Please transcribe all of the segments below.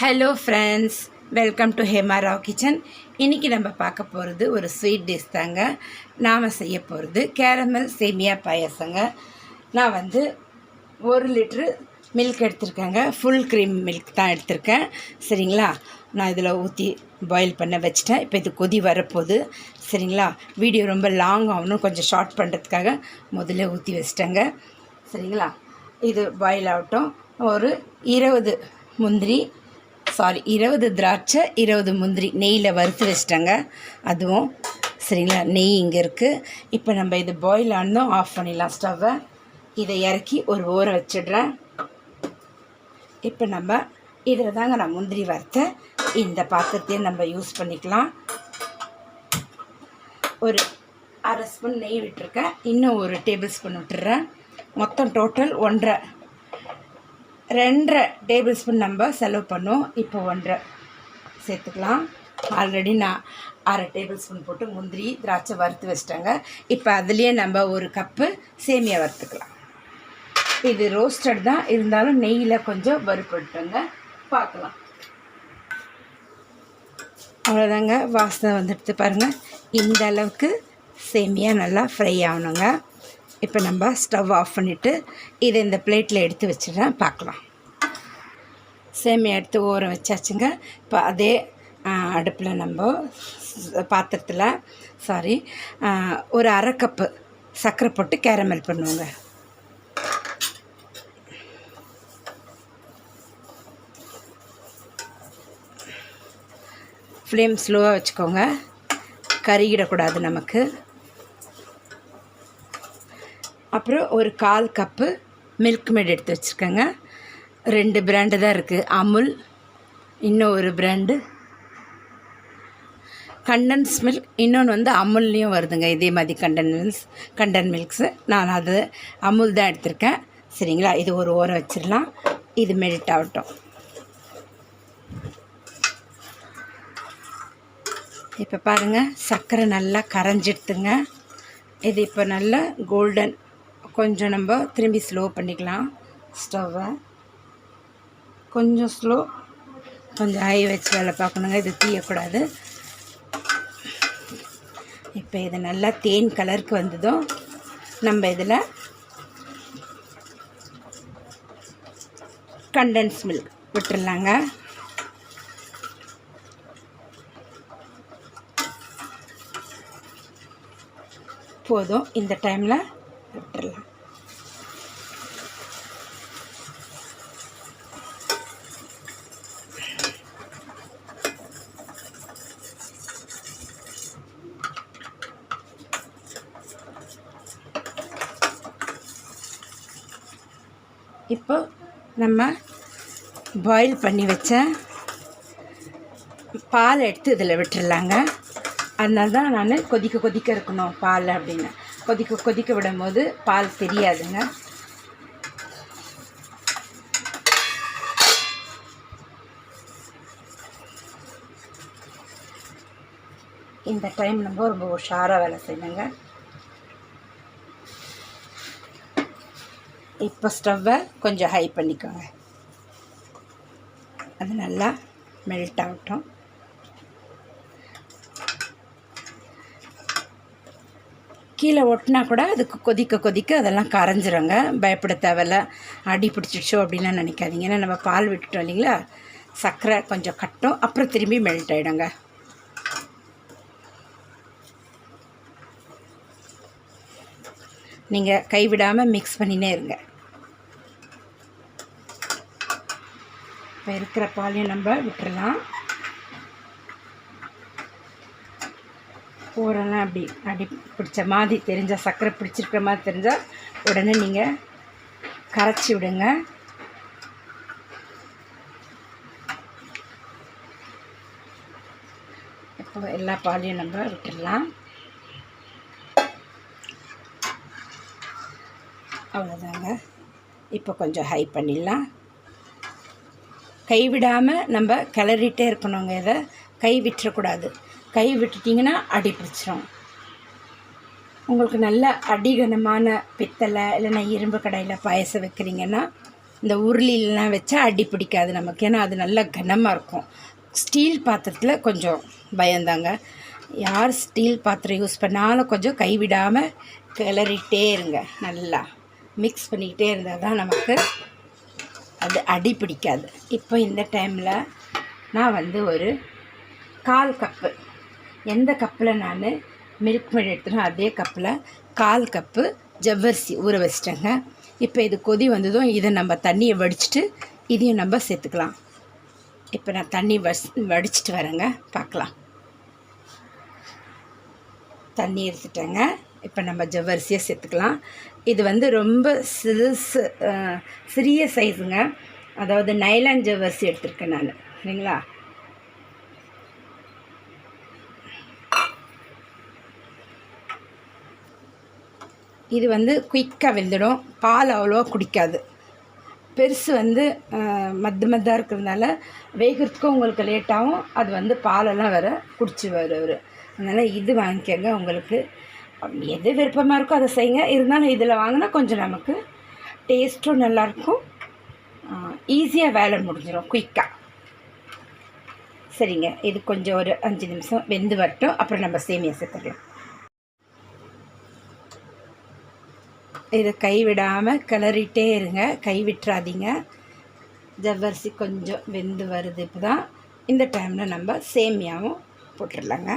Hello friends welcome to Hema Rao kitchen இன்றைக்கி நம்ம பார்க்க போகிறது ஒரு ஸ்வீட் டிஷ் தாங்க. நாம் செய்ய போகிறது கேரமல் சேமியா பாயாசங்க. நான் வந்து ஒரு லிட்ரு மில்க் எடுத்திருக்கேங்க. ஃபுல் க்ரீம் மில்க் தான் எடுத்திருக்கேன். சரிங்களா? நான் இதில் ஊற்றி பாயில் பண்ண வச்சிட்டேன். இப்போ இது கொதி வரப்போகுது. சரிங்களா? வீடியோ ரொம்ப லாங் ஆகணும். கொஞ்சம் ஷார்ட் பண்ணுறதுக்காக முதல்ல ஊற்றி வச்சிட்டேங்க. சரிங்களா? இது பாயில் ஆகட்டும். ஒரு இருபது முந்திரி சாரி இருபது திராட்சை இருபது முந்திரி. நெய்யில் வறுத்து வச்சிட்டேங்க. அதுவும் சரிங்களா? நெய் இங்கே இருக்குது இப்போ நம்ம இது பாயில் ஆனதும் ஆஃப் பண்ணிடலாம் ஸ்டவ்வை இதை இறக்கி ஒரு ஊற வச்சிடுறேன். இப்போ நம்ம இதில் தாங்க நான் முந்திரி வறுத்த இந்த பாத்திரத்தையும் நம்ம யூஸ் பண்ணிக்கலாம். ஒரு அரை ஸ்பூன் நெய் விட்டுருக்கேன். இன்னும் ஒரு டேபிள் ஸ்பூன் விட்டுறேன். மொத்தம் டோட்டல் ஒன்றரை. ரெண்டரை டேபிள் ஸ்பூன் நம்ம செலவு பண்ணோம் இப்போ ஒன்றரை சேர்த்துக்கலாம். ஆல்ரெடி நான் அரை டேபிள் ஸ்பூன் போட்டு முந்திரி திராட்சை வறுத்து வச்சிட்டாங்க. இப்போ அதுலேயே நம்ம ஒரு கப்பு சேமியா வறுத்துக்கலாம். இது ரோஸ்டட் தான். இருந்தாலும் நெய்யில் கொஞ்சம் வறுப்பட்டுங்க பார்க்கலாம். அவ்வளோதாங்க வாசனை வந்துடுத்து பாருங்கள் இந்த அளவுக்கு சேமியா நல்லா ஃப்ரை ஆகணுங்க. இப்போ நம்ம ஸ்டவ் ஆஃப் பண்ணிவிட்டு இதை இந்த பிளேட்டில் எடுத்து வச்சிடுறேன் பார்க்கலாம். சேமியா எடுத்து ஊற வச்சாச்சுங்க. இப்போ அதே அடுப்பில் நம்ம பாத்திரத்தில் சாரி ஒரு அரை கப்பு சர்க்கரை போட்டு கேரமல் பண்ணுவோங்க. ஃப்ளேம் ஸ்லோவாக வச்சுக்கோங்க. கருகிடக்கூடாது நமக்கு. அப்புறம் ஒரு கால் கப்பு மில்க் மேட் எடுத்து வச்சுருக்கேங்க. ரெண்டு பிராண்டு தான் இருக்குது அமுல் இன்னும் ஒரு பிராண்டு கண்டன்ஸ் மில்க் இன்னொன்று வந்து அமுல்லையும் வருதுங்க. இதே மாதிரி கண்டன் மில்க்ஸ் கண்டன் மில்க்ஸு நான் அது அமுல் தான் எடுத்திருக்கேன். சரிங்களா? இது ஒரு ஓரம் வச்சிடலாம். இது மெடிட் ஆகட்டும். இப்போ பாருங்கள் சர்க்கரை நல்லா கரைஞ்சிடுத்துங்க இது இப்போ நல்லா கோல்டன் கொஞ்சம் நம்ம திரும்பி ஸ்லோ பண்ணிக்கலாம். ஸ்டவ்வை கொஞ்சம் ஸ்லோ கொஞ்சம் ஹை வச்சு வேலை பார்க்கணுங்க. இது தீயக்கூடாது. இப்போ இது நல்லா தேன் கலருக்கு வந்ததும் நம்ம இதில் கண்டன்ஸ் மில்க் விட்டுடலாங்க போதும். இந்த டைமில் விட்டுடலாம் இப்போ நம்ம பாயில் பண்ணி வச்ச பால் எடுத்து இதில் விட்டுடலாங்க அதனால தான் நான் கொதிக்க கொதிக்க இருக்கணும் பால் அப்படின்னு. கொதிக்க கொதிக்க விடும்போது பால் தெரியாதுங்க. இந்த டைம் நம்ம ரொம்ப உஷாராக வேலை செய்யணுங்க. இப்போ ஸ்டவ்வை கொஞ்சம் ஹை பண்ணிக்கோங்க. அது நல்லா மெல்ட் ஆகட்டும். கீழே ஒட்டினா கூட அதுக்கு கொதிக்க கொதிக்க அதெல்லாம் கரைஞ்சிருங்க. பயப்பட தேவையில்ல. அடி பிடிச்சிடுச்சோ அப்படின்லாம் நினைக்காதீங்க. ஏன்னா நம்ம பால் விட்டுட்டோம் இல்லைங்களா? சர்க்கரை கொஞ்சம் கட்டும். அப்புறம் திரும்பி மெல்ட் ஆகிடுங்க நீங்கள் கைவிடாமல் மிக்ஸ் பண்ணினே இருங்க. இப்போ இருக்கிற பாலையும் நம்ம விட்டுறலாம். ஓரெல்லாம் அப்படி அடி பிடிச்ச மாதிரி தெரிஞ்சால் சர்க்கரை பிடிச்சிருக்கிற மாதிரி தெரிஞ்சால் உடனே நீங்கள் கரைச்சி விடுங்க. இப்போ எல்லா பாலையும் நம்ம விட்டுடலாம் அவ்வளோதாங்க. இப்போ கொஞ்சம் ஹை பண்ணிடலாம். கைவிடாமல் நம்ம கிளறிட்டே இருக்கணுங்க இதை. கை விட்டுறக்கூடாது. கை விட்டுட்டிங்கன்னா அடி பிடிச்சிரும். உங்களுக்கு நல்ல அடிகனமான பித்தளை இல்லைன்னா இரும்பு கடையில் பாயசம் வைக்கிறீங்கன்னா இந்த உருளிலாம் வச்சா அடி பிடிக்காது நமக்கு. ஏன்னா அது நல்லா கனமாக இருக்கும். ஸ்டீல் பாத்திரத்தில் கொஞ்சம் பயந்தாங்க. யார் ஸ்டீல் பாத்திரம் யூஸ் பண்ணாலும் கொஞ்சம் கைவிடாமல் கிளறிட்டே இருங்க. நல்லா. மிக்ஸ் பண்ணிக்கிட்டே இருந்தால் தான் நமக்கு அது அடி பிடிக்காது. இப்போ இந்த டைமில் நான் வந்து ஒரு கால் கப்பு எந்த கப்பில் நான் மில்க் மேட் எடுத்தனோ அதே கப்பில் கால் கப்பு ஜவ்வரிசி ஊற வச்சிட்டேங்க. இப்போ இது கொதி வந்ததும் இதை நம்ம தண்ணியை வடிச்சிட்டு இதையும் நம்ம சேர்த்துக்கலாம். இப்போ நான் தண்ணி வஸ் வடிச்சிட்டு வரேங்க பார்க்கலாம். தண்ணி எடுத்துட்டேங்க. இப்போ நம்ம ஜவ்வரிசியை சேர்த்துக்கலாம். இது வந்து ரொம்ப சிறுசு சிறிய சைஸுங்க. அதாவது நைலான் ஜவ்வரிசி எடுத்திருக்கேன் நான். சரிங்களா? இது வந்து குயிக்காக வெந்துடும். பால் அவ்வளோவா குடிக்காது. பெருசு வந்து மது மத்து மத்தாக இருக்கிறதுனால வேகிறதுக்கும் உங்களுக்கு லேட்டாகும் அது வந்து பாலெல்லாம் வேறு குடிச்சு வருவார். அதனால் இது வாங்கிக்கோங்க. உங்களுக்கு எது விருப்பமாக இருக்கோ அதை செய்யுங்க. இருந்தாலும் இதில் வாங்கினா கொஞ்சம் நமக்கு டேஸ்ட்டும் நல்லாயிருக்கும். ஈஸியாக வேலை முடிஞ்சிடும் குயிக்காக சரிங்க இது கொஞ்சம் ஒரு அஞ்சு நிமிஷம் வெந்து வரட்டும். அப்புறம் நம்ம சேமியா சேர்த்துக்கலாம். இதை கைவிடாமல் கிளறிட்டே இருங்க. கை விட்டுறாதீங்க. ஜவ்வரிசி கொஞ்சம் வெந்து வருது இப்போ தான் இந்த டைமில் நம்ம சேமியாவும் போட்டுடலாங்க.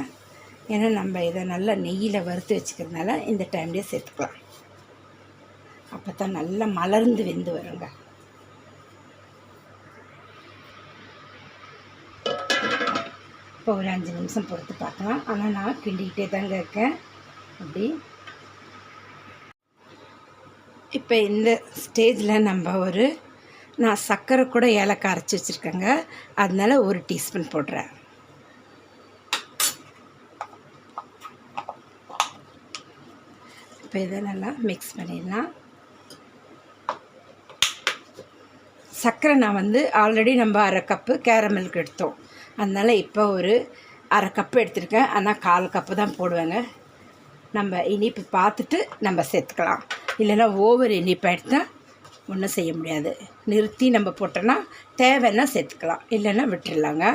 ஏன்னா நம்ம இதை நல்லா நெய்யில் வறுத்து வச்சுக்கிறதுனால இந்த டைம்லேயே சேர்த்துக்கலாம். அப்போ தான் நல்லா மலர்ந்து வெந்து வருங்க. இப்போ ஒரு அஞ்சு நிமிஷம் பொறுத்து பார்க்கலாம். ஆனால் நான் கிண்டிக்கிட்டே தாங்க இருக்கேன். அப்படி. இப்போ இந்த ஸ்டேஜில் நம்ம ஒரு நான் சர்க்கரை கூட ஏலக்காய் அரைச்சி வச்சுருக்கேங்க. அதனால ஒரு டீஸ்பூன் போடுறேன். இப்போ இதை நல்லா மிக்ஸ் பண்ணிடலாம். சர்க்கரை நான் வந்து ஆல்ரெடி நம்ம அரை கப்பு கேரமலுக்கு எடுத்தோம். அதனால் இப்போ ஒரு அரை கப்பு எடுத்திருக்கேன். ஆனால் கால் கப்பு தான் போடுவேங்க. நம்ம இனிப்பு பார்த்துட்டு நம்ம சேர்த்துக்கலாம். இல்லைன்னா ஓவர் இனிப்பு எடுத்தால் ஒன்றும் செய்ய முடியாது. நிறுத்தி நம்ம போட்டோன்னா தேவைன்னா சேர்த்துக்கலாம். இல்லைன்னா விட்டுடலாங்க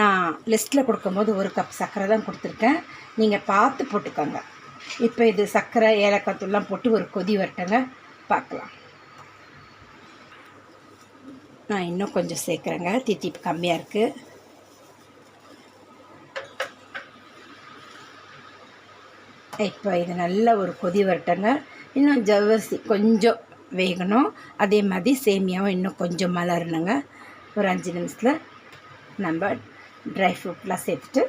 நான் லிஸ்ட்டில் கொடுக்கும்போது ஒரு கப் சர்க்கரை தான் கொடுத்துருக்கேன். நீங்கள் பார்த்து போட்டுக்கோங்க. இப்போ இது சர்க்கரை ஏலக்காய் தூள்லாம் போட்டு ஒரு கொதி வரட்டங்க. பார்க்கலாம். நான் இன்னும் கொஞ்சம் சேர்க்குறேங்க. தித்திப்பு கம்மியாக இருக்குது இப்போ இது நல்ல ஒரு கொதி வரட்டங்க. இன்னும் ஜவ்வரிசி கொஞ்சம் வேகணும். அதே மாதிரி சேமியாவும் இன்னும் கொஞ்சம் மலரணுங்க. ஒரு அஞ்சு நிமிஷத்தில் நம்ம ட்ரை ஃப்ரூட்லாம் சேர்த்துட்டு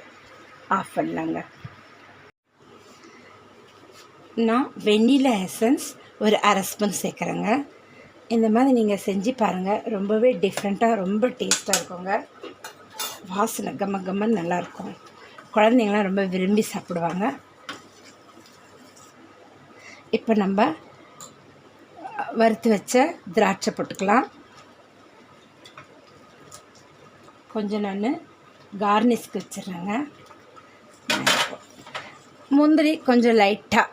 ஆஃப் பண்ணலாங்க. நான் வெண்ணிலா எசன்ஸ் ஒரு அரை ஸ்பூன் சேர்க்குறேங்க. இந்த மாதிரி நீங்கள் செஞ்சு பாருங்கள் ரொம்பவே டிஃப்ரெண்ட்டாக ரொம்ப டேஸ்ட்டாக இருக்குங்க. வாசனை கம்ம கம்மன்னு நல்லாயிருக்கும் குழந்தைங்களாம் ரொம்ப விரும்பி சாப்பிடுவாங்க. இப்போ நம்ம வறுத்து வச்ச திராட்சை போட்டுக்கலாம். கொஞ்சம் நான் கார்னிஷ்க்கு வச்சிடுறேங்க. முந்திரி கொஞ்சம் லைட்டாக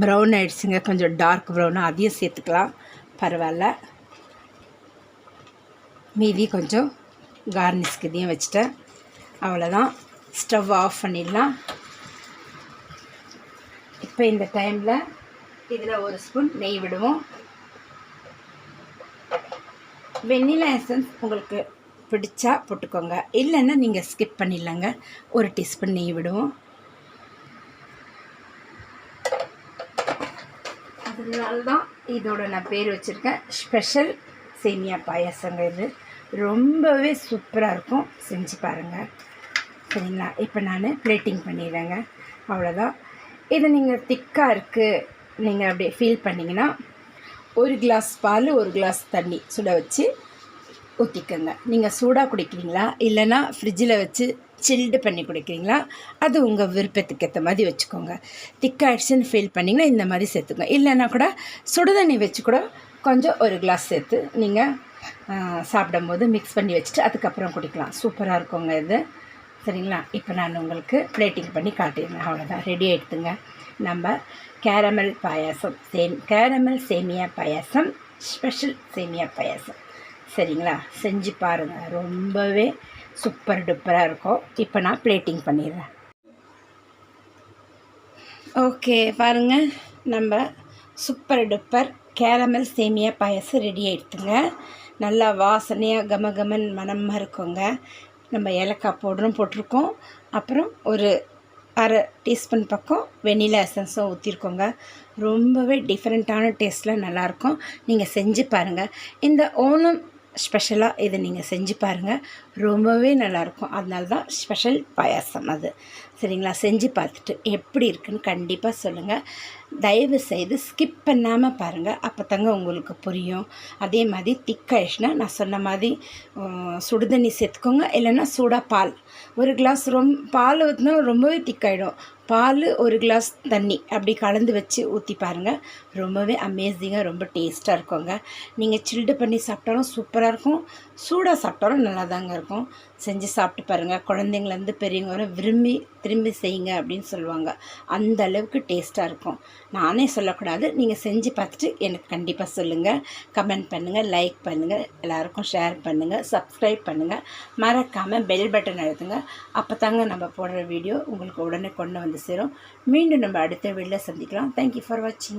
ப்ரௌன் ஆயிடுச்சுங்க. கொஞ்சம் டார்க் ப்ரௌனாக அதையும் சேர்த்துக்கலாம். பரவாயில்ல. மீதி கொஞ்சம் கார்னிஷ்க்கு இதையும் வச்சுட்டேன். அவ்வளோதான் ஸ்டவ் ஆஃப் பண்ணிடலாம். இப்போ இந்த டைமில் இதில் ஒரு ஸ்பூன் நெய் விடுவோம். வெண்ணிலா எசன்ஸ் உங்களுக்கு பிடிச்சா போட்டுக்கோங்க. இல்லைன்னா நீங்கள் ஸ்கிப் பண்ணிடலாங்க. ஒரு டீஸ்பூன் நெய் விடுவோம். அதனால தான் இதோட நான் பேர் வச்சுருக்கேன். ஸ்பெஷல் சேமியா பாயாசங்க இது. ரொம்பவே சூப்பராக இருக்கும். செஞ்சு பாருங்கள் சரிங்களா? இப்போ நான் பிளேட்டிங் பண்ணிடுறேங்க. அவ்வளோதான் இது நீங்கள் திக்காக இருக்குது நீங்கள் அப்படியே ஃபீல் பண்ணிங்கன்னா ஒரு கிளாஸ் பால் ஒரு கிளாஸ் தண்ணி சுட வச்சு ஊற்றிக்கோங்க நீங்கள் சூடாக குடிக்கிறீங்களா? இல்லைன்னா ஃப்ரிட்ஜில் வச்சு சில்டு பண்ணி குடிக்கிறீங்களா? அது உங்கள் விருப்பத்துக்கு ஏற்ற மாதிரி வச்சுக்கோங்க. திக்காயிடுச்சுன்னு ஃபீல் பண்ணிங்கன்னா இந்த மாதிரி சேர்த்துக்கோங்க. இல்லைன்னா கூட சுடுதண்ணி வச்சு கூட கொஞ்சம் ஒரு கிளாஸ் சேர்த்து நீங்கள் சாப்பிடும்போது மிக்ஸ் பண்ணி வச்சுட்டு அதுக்கப்புறம் குடிக்கலாம். சூப்பராக இருக்குங்க இது. சரிங்களா? இப்போ நான் உங்களுக்கு பிளேட்டிங் பண்ணி காட்டிடுறேன். அவ்வளோதான் ரெடி ஆகிடுதுங்க நம்ம கேரமல் பாயாசம் சேம் கேரமல் சேமியா பாயாசம் ஸ்பெஷல் சேமியா பாயாசம். சரிங்களா? செஞ்சு பாருங்கள் ரொம்பவே சூப்பர் டூப்பராக இருக்கும். இப்போ நான் பிளேட்டிங் பண்ணிடுறேன். ஓகே பாருங்கள் நம்ம சூப்பர் டூப்பர் கேரமல் சேமியா பாயாசம் ரெடி ஆகிடுத்துங்க நல்லா வாசனையாக கம கமன் மணமாக இருக்குங்க. நம்ம ஏலக்காய் பவுடரும் போட்டிருக்கோம். அப்புறம் ஒரு அரை டீஸ்பூன் பக்கம் வெனிலா எசன்ஸும் ஊற்றிருக்கோங்க ரொம்பவே டிஃப்ரெண்ட்டான டேஸ்ட்டில் நல்லாயிருக்கும். நீங்கள் செஞ்சு பாருங்கள் இந்த ஓணம் ஸ்பெஷலாக இதை நீங்கள் செஞ்சு பாருங்கள் ரொம்பவே நல்லாயிருக்கும். அதனால தான் ஸ்பெஷல் பாயாசம் அது. சரிங்களா? செஞ்சு பார்த்துட்டு எப்படி இருக்குன்னு கண்டிப்பாக சொல்லுங்கள் தயவு செய்து ஸ்கிப் பண்ணாமல் பாருங்கள் அப்போ தாங்க உங்களுக்கு புரியும். அதே மாதிரி திக்காயிடுச்சுன்னா நான் சொன்ன மாதிரி சுடுதண்ணி சேர்த்துக்கோங்க. இல்லைன்னா சூடாக பால். ஒரு கிளாஸ் ரொம் பால் ஊற்றினா ரொம்பவே திக்காயிடும் பால் ஒரு கிளாஸ் தண்ணி அப்படி கலந்து வச்சு ஊற்றி பாருங்கள் ரொம்பவே அமேசிங்காக ரொம்ப டேஸ்ட்டாக இருக்குங்க. நீங்கள் சில்டு பண்ணி சாப்பிட்டாலும் சூப்பராக இருக்கும். சூடாக சாப்பிட்டாலும் நல்லா தாங்க இருக்கும். செஞ்சு சாப்பிட்டு பாருங்கள் குழந்தைங்கலேருந்து பெரியவங்க வரை விரும்பி திரும்பி செய்யுங்க அப்படின்னு சொல்லுவாங்க. அந்த அளவுக்கு டேஸ்ட்டாக இருக்கும். நானே சொல்லக்கூடாது. நீங்கள் செஞ்சு பார்த்துட்டு எனக்கு கண்டிப்பாக சொல்லுங்கள் கமெண்ட் பண்ணுங்கள் லைக் பண்ணுங்கள் எல்லாருக்கும் ஷேர் பண்ணுங்கள் சப்ஸ்கிரைப் பண்ணுங்கள் மறக்காமல் பெல் பட்டன் அழுத்துங்க. அப்போ தாங்க நம்ம போடுற வீடியோ உங்களுக்கு உடனே கொண்டு வந்து சேரும். மீண்டும் நம்ம அடுத்த வீடியோவில் சந்திக்கலாம். தேங்க்யூ ஃபார் வாட்சிங்